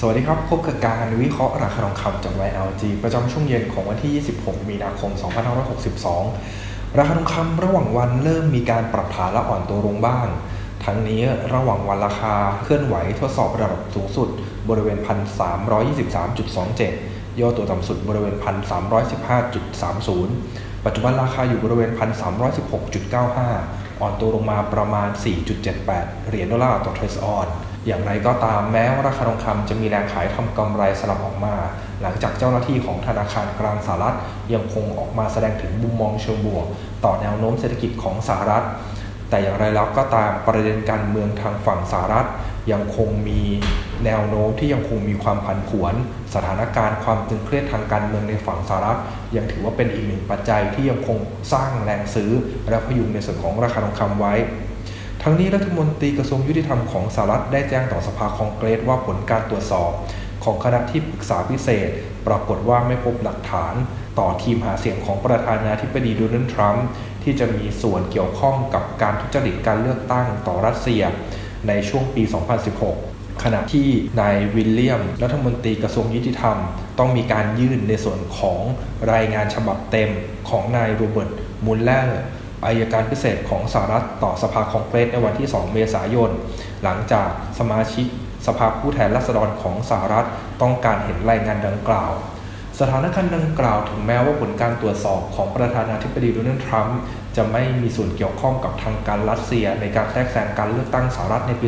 สวัสดีครับ พบกับการวิเคราะห์ราคาทองคำจาก YLG ประจำช่วงเย็นของวันที่ 26 มีนาคม 2562 ราคาทองคำระหว่างวันเริ่มมีการปรับฐานและอ่อนตัวลงบ้าง ทั้งนี้ระหว่างวันราคาเคลื่อนไหวทดสอบระดับสูงสุด บริเวณ 1,323.27 ย่อตัวต่ำสุดบริเวณ 1,315.30 ปัจจุบันราคาอยู่บริเวณ 1,316.95 อ่อนตัวลงมาประมาณ 4.78 เหรียญดอลลาร์ต่อเทรสออน อย่างไรก็ตามแม้ว่าราคาทองคำจะมีแรงขายทำกำไรสลับออกมา หลังจากเจ้าหน้าที่ของธนาคารกลางสหรัฐยังคงออกมาแสดงถึงมุมมองเชิงบวก ต่อแนวโน้มเศรษฐกิจของสหรัฐ แต่อย่างไรแล้วก็ตามประเด็นการเมืองทางฝั่งสหรัฐ ยังคงมีแนวโน้มที่ยังคงมีความผันผวน สถานการณ์ความตึงเครียดทางการเมืองในฝั่งสหรัฐ ยังถือว่าเป็นอีกหนึ่งปัจจัยที่ยังคงสร้างแรงซื้อ และพยุงในส่วนของราคาทองคำไว้ ทั้งนี้รัฐมนตรีกระทรวงยุติธรรมของสหรัฐได้แจ้งต่อสภาคองเกรสว่าผลการตรวจสอบ ของคณะที่ปรึกษาพิเศษ ปรากฏว่าไม่พบหลักฐาน ต่อทีมหาเสียงของประธานาธิบดีโดนัลด์ทรัมป์ที่จะมีส่วนเกี่ยวข้องกับการทุจริตการเลือกตั้งต่อรัสเซีย ในช่วงปี 2016ขณะที่นายวิลเลียม รัฐมนตรีกระทรวงยุติธรรม ต้องมีการยื่นในส่วนของรายงานฉบับเต็มของนายโรเบิร์ตมูลเลอร์ อายการพิเศษของสหรัฐต่อสภาคองเกรสในวันที่ 2 เมษายน หลังจากสมาชิกสภาผู้แทนราษฎรของสหรัฐต้องการเห็นรายงานดังกล่าว สถานการณ์ดังกล่าวถึงแม้ว่าผลการตรวจสอบของประธานาธิบดีโดนัลด์ทรัมป์จะไม่มีส่วนเกี่ยวข้องกับทางการรัสเซียในการแทรกแซงการเลือกตั้งสหรัฐในปี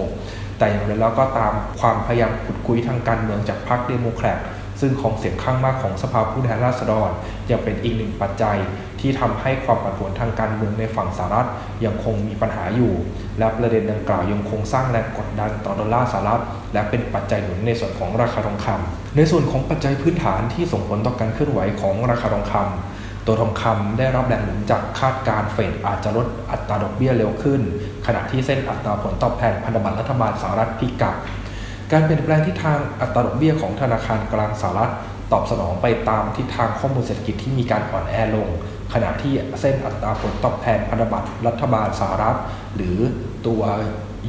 2016 แต่อย่างไรแล้วก็ตามความพยายามขุดคุยทางการเมืองจากพรรคเดโมแครต ซึ่งของเสียงข้างมากของสภาผู้แทนราษฎร ยังเป็นอีกหนึ่งปัจจัยที่ทำให้ความผันผวนทางการเมืองในฝั่งสหรัฐยังคงมีปัญหาอยู่ และประเด็นดังกล่าวยังคงสร้างแรงกดดันต่อดอลลาร์สหรัฐ และเป็นปัจจัยหนุนในส่วนของราคาทองคำในส่วนของปัจจัยพื้นฐานที่ส่งผลต่อการเคลื่อนไหวของราคาทองคำตัวทองคำได้รับแรงหนุนจากคาดการเฟดอาจจะลดอัตราดอกเบี้ยเร็วขึ้น ขณะที่เส้นอัตราผลตอบแทนพันธบัตรรัฐบาลสหรัฐพิกัด การเปลี่ยนแปลงที่ทางอัตราดอกเบี้ยของธนาคารกลางสหรัฐ ตอบสนองไปตามทิศทางข้อมูลเศรษฐกิจที่มีการอ่อนแอลง ขณะที่เส้นอัตราผลตอบแทนพันธบัตรรัฐบาลสหรัฐ หรือตัว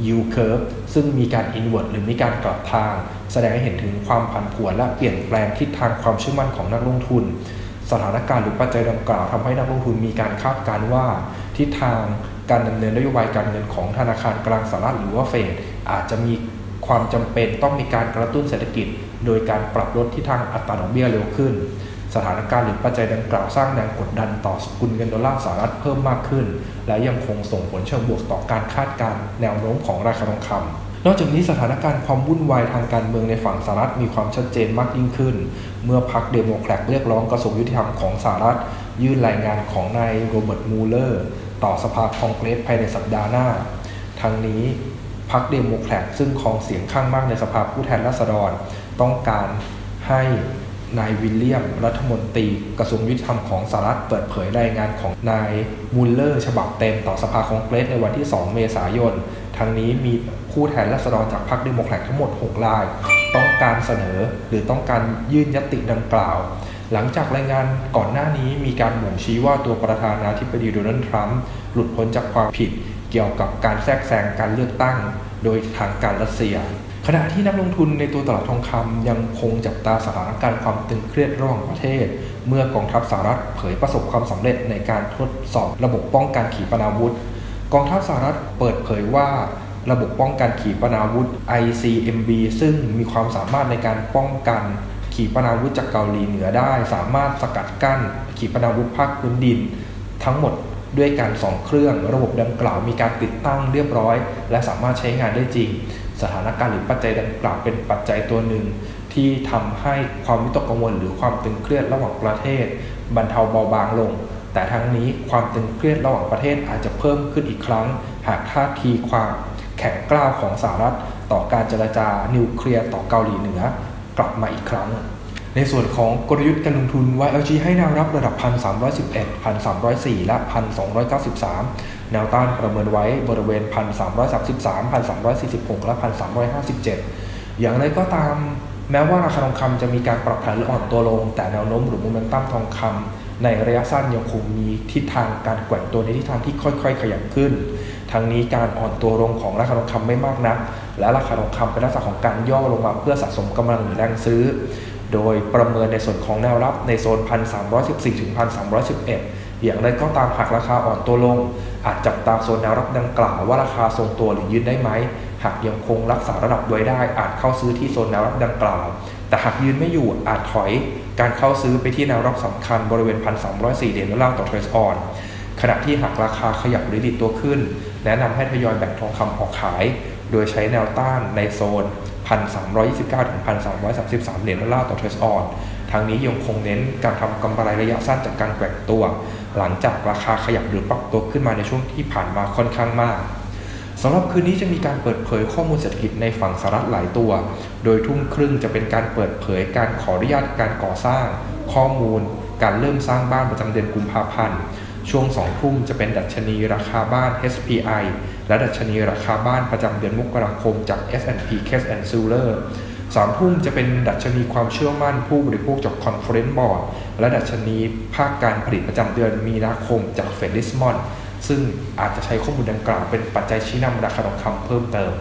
yield curve ซึ่งมีการ invert หรือมีการกลับทาง แสดงให้เห็นถึงความผันผวนและเปลี่ยนแปลงทิศทางความเชื่อมั่นของนักลงทุน สถานการณ์หรือปัจจัยดังกล่าวทำให้นักลงทุนมีการคาดการณ์ว่า ทิศทางการดำเนินนโยบายการเงินของธนาคารกลางสหรัฐหรือว่าเฟดอาจจะมี ความจำเป็นต้องมีการกระตุ้นเศรษฐกิจ โดยการปรับลดที่ทางอัตราดอกเบี้ยเร็วขึ้น สถานการณ์หรือปัจจัยดังกล่าวสร้างแรงกดดันต่อสกุลเงินดอลลาร์สหรัฐเพิ่มมากขึ้น และยังคงส่งผลเชิงบวกต่อการคาดการณ์แนวโน้มของราคาทองคำนอกจากนี้สถานการณ์ความวุ่นวายทางการเมืองในฝั่งสหรัฐมีความชัดเจนมากยิ่งขึ้น เมื่อพรรคเดโมแครตเรียกร้องกระทรวงยุติธรรมของสหรัฐ ยื่นรายงานของนายโรเบิร์ตมูเลอร์ ต่อสภาคองเกรสภายในสัปดาห์หน้า ทั้งนี้ พรรคเดโมแครตซึ่งครองเสียงข้างมากในสภาผู้แทนราษฎร ต้องการให้นายวิลเลียม รัฐมนตรีกระทรวงยุติธรรมของสหรัฐเปิดเผยรายงานของนายมูลเลอร์ ฉบับเต็มต่อสภาคองเกรสในวันที่ 2 เมษายน ทั้งนี้มีผู้แทนราษฎรจากพรรคเดโมแครตทั้งหมด 6 ราย ต้องการเสนอหรือต้องการยื่นยติดังกล่าว หลังจากรายงานก่อนหน้านี้มีการบ่งชี้ว่าตัวประธานาธิบดีโดนัลด์ทรัมป์หลุดพ้นจากความผิด เกี่ยวกับการแทรกแซงการเลือกตั้ง โดยทางการรัสเซีย ขณะที่นักลงทุนในตัวตลาดทองคำยังคงจับตาสถานการณ์ความตึงเครียดระหว่างประเทศ เมื่อกองทัพสหรัฐเผยประสบความสำเร็จในการทดสอบระบบป้องกันขีปนาวุธ กองทัพสหรัฐเปิดเผยว่าระบบป้องกันขีปนาวุธ ICMB ซึ่งมีความสามารถในการป้องกันขีปนาวุธจากเกาหลีเหนือได้ สามารถสกัดกั้นขีปนาวุธภาคพื้นดิน ทั้งหมด ด้วยการสองเครื่องระบบดังกล่าวมีการติดตั้งเรียบร้อย และสามารถใช้งานได้จริง สถานการณ์หรือปัจจัยดังกล่าวเป็นปัจจัยตัวหนึ่ง ที่ทำให้ความวิตกกังวลหรือความตึงเครียดระหว่างประเทศ บรรเทาเบาบางลง แต่ทั้งนี้ความตึงเครียดระหว่างประเทศอาจจะเพิ่มขึ้นอีกครั้ง หากท่าทีความแข็งกร้าวของสหรัฐ ต่อการเจรจานิวเคลียร์ต่อเกาหลีเหนือกลับมาอีกครั้ง ในส่วนของกลยุทธ์การลงทุน YLG ให้แนวรับระดับ 1,311 1,304 และ 1,293 แนวต้านประเมินไว้บริเวณ 1,333 1,346 และ 1,357 อย่างไรก็ตามแม้ว่าราคาทองคำจะมีการปรับฐานหรืออ่อนตัวลง แต่แนวโน้มหรือโมเมนตัมทองคำในระยะสั้นยังคงมีทิศทางการแกว่งตัวในทิศทางที่ค่อยๆ ขยับขึ้นทั้งนี้การอ่อนตัวลงของราคาทองคำไม่มากนักและราคาทองคำเป็นลักษณะของการย่อลงมาเพื่อสะสมกำลังหรือแรงซื้อ โดยประเมินในส่วนของแนวรับในโซน 1,314 ถึง 1,311 อย่างไรก็ตามหากราคาอ่อนตัวลง อาจจับตามโซนแนวรับดังกล่าวว่าราคาทรงตัวหรือยืนได้ไหม หากยังคงรักษาระดับไว้ได้ อาจเข้าซื้อที่โซนแนวรับดังกล่าว แต่หากยืนไม่อยู่อาจถอย การเข้าซื้อไปที่แนวรับสำคัญบริเวณ 1,304 เหรียญดอลลาร์ต่อเทรซออนขณะที่หากราคาขยับหรือดิดตัวขึ้น แนะนำให้ทยอยแบ่งทองคำออกขาย โดยใช้แนวต้านในโซน 1,329 ถึง 1,333 เหรียญดอลลาร์ต่อเทรซออนทางนี้ยังคงเน้นการทำกำไรระยะสั้นจากการแกว่งตัว หลังจากราคาขยับหรือปรับตัวขึ้นมาในช่วงที่ผ่านมาค่อนข้างมากสำหรับคืนนี้จะมีการเปิดเผยข้อมูลเศรษฐกิจในฝั่งสหรัฐหลายตัว โดยทุ่มครึ่งจะเป็นการเปิดเผยการขออนุญาตการก่อสร้าง ข้อมูล การเริ่มสร้างบ้านประจำเดือนกุมภาพันธ์ ช่วงสองทุ่มจะเป็นดัชนีราคาบ้าน SPI และดัชนีราคาบ้านประจำเดือนมกราคมจาก S&P Cash and Silver สามทุ่มจะเป็นดัชนีความเชื่อมั่นผู้บริโภคจาก Conference Board และดัชนีภาคการผลิตประจำเดือนมีนาคมจากเฟดดิสมอนซึ่งอาจจะใช้ข้อมูลดังกล่าวเป็นปัจจัยชี้นำราคาทองคำเพิ่มเติม